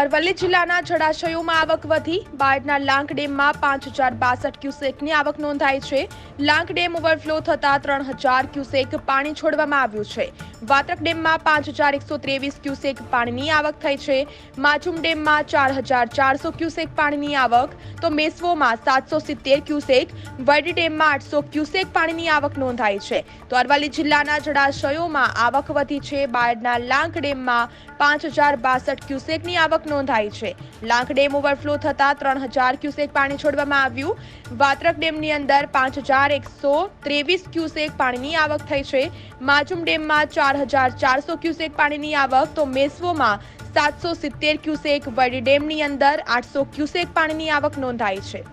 અરવલ્લી જિલ્લાના જળાશયોમાં આવક વધી. બાયડના લાંક ડેમમાં પાંચ હજાર બાસઠ ક્યુસેકની આવક નોંધાઈ છે. લાંક ડેમ ઓવરફ્લો થતાં ત્રણ હજાર ક્યુસેક પાણી છોડવામાં આવ્યું છે. વાત્રક ડેમમાં પાંચ હજાર એકસો ત્રેવીસ ક્યુસેક પાણીની આવક થઈ છે. માચુમ ડેમમાં ચાર હજાર ચારસો ક્યુસેક પાણીની આવક. તો મેસવોમાં સાતસો સિત્તેર ક્યુસેક વડી ડેમમાં આઠસો ક્યુસેક પાણીની આવક નોંધાઈ છે. તો અરવલ્લી જિલ્લાના જળાશયોમાં આવક વધી છે. બાયડના લાંક ડેમમાં પાંચ હજાર બાસઠ ક્યુસેકની આવક નોંધાઈ છે. લાંખ ડેમ ઓવરફ્લો થતાં ત્રણ હજાર ક્યુસેક પાણી છોડવામાં આવ્યું. વાત્રક ડેમની અંદર પાંચ હજાર એકસો ત્રેવીસ ક્યુસેક પાણીની આવક થઈ છે. માચુમ ડેમમાં ચાર હજાર ચારસો ક્યુસેક પાણીની આવક, તો મેસવોમાં સાતસો સિત્તેર ક્યુસેક, વડી ડેમની અંદર આઠસો ક્યુસેક પાણીની આવક નોંધાઈ છે.